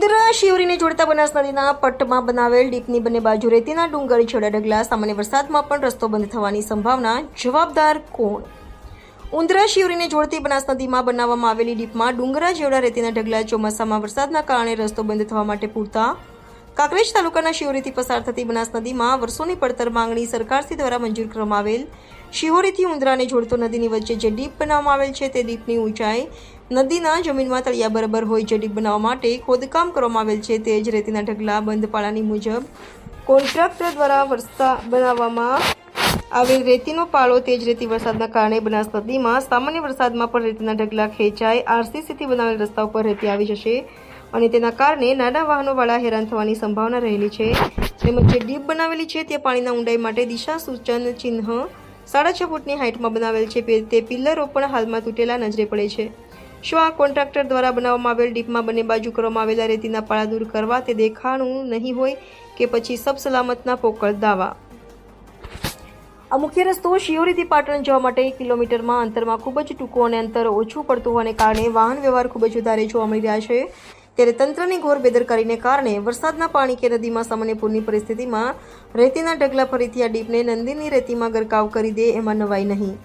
જોડતા બનાસ નદીના પટ્ટમાં બનાવેલ ડીપની બંને બાજુ રેતીના ડુંગર, છેડા ઢગલા સામાન્ય વરસાદમાં પણ રસ્તો બંધ થવાની સંભાવના જવાબદાર કોણ? ઉંદરા શિવરીને જોડતી બનાસ નદીમાં બનાવવામાં આવેલી ડીપમાં ડુંગરા જેવડા રેતીના ઢગલા ચોમાસામાં વરસાદના કારણે રસ્તો બંધ થવા માટે પૂરતા કાંકરેજ તાલુકાના શિહોરીથી પસાર થતી બનાસ નદીમાં વર્ષોની પડતર માંગણી સરકારશ્રી દ્વારા મંજૂર કરવામાં આવેલ શિહોરીથી ઉંદરાને જોડતો નદીની વચ્ચે જે ડીપ બનાવવામાં આવેલ છે, તે ડીપની ઊંચાઈ નદીના જમીનમાં તળિયા બરાબર હોય જે ડીપ બનાવવા માટે ખોદકામ કરવામાં આવેલ છે. તે જ રેતીના ઢગલા બંધ પાળાની મુજબ કોન્ટ્રાક્ટર દ્વારા વરસતા બનાવવામાં આવેલ રેતીનો પાળો તેજ રેતી વરસાદના કારણે બનાસ નદીમાં સામાન્ય વરસાદમાં પણ રેતીના ઢગલા ખેંચાય આરસીસીથી બનાવેલ રસ્તા ઉપર રેતી આવી જશે અને તેના કારણે નાના વાહનોવાળા હેરાન થવાની સંભાવના રહેલી છે. તેમજ જે ડીપ બનાવેલી છે તે પાણીના ઊંડાઈ માટે દિશા સૂચન ચિહ્ન સાડા છ ફૂટની હાઇટમાં બનાવેલ છે. તે પિલ્લરો પણ હાલમાં તૂટેલા નજરે પડે છે. શું આ કોન્ટ્રાક્ટર દ્વારા બનાવવામાં આવેલ ડીપમાં બંને બાજુ કરવામાં આવેલા રેતીના પાળા દૂર કરવા તે દેખાણું નહીં હોય કે પછી સબ સલામતના પોકળ દાવા? આ મુખ્ય રસ્તો શિયોરીથી પાટણ જવા માટે કિલોમીટરમાં અંતરમાં ખૂબ જ ટૂંકો અને અંતર ઓછું પડતું હોવાને કારણે વાહન વ્યવહાર ખૂબ જ વધારે જોવા મળી રહ્યા છે. ત્યારે તંત્રની ઘોર બેદરકારીને કારણે વરસાદના પાણી કે નદીમાં સામાન્ય પૂરની પરિસ્થિતિમાં રેતીના ઢગલા ફરીથી આ ડીપને નંદીની રેતીમાં ગરકાવ કરી દે એમાં નવાઈ નહીં.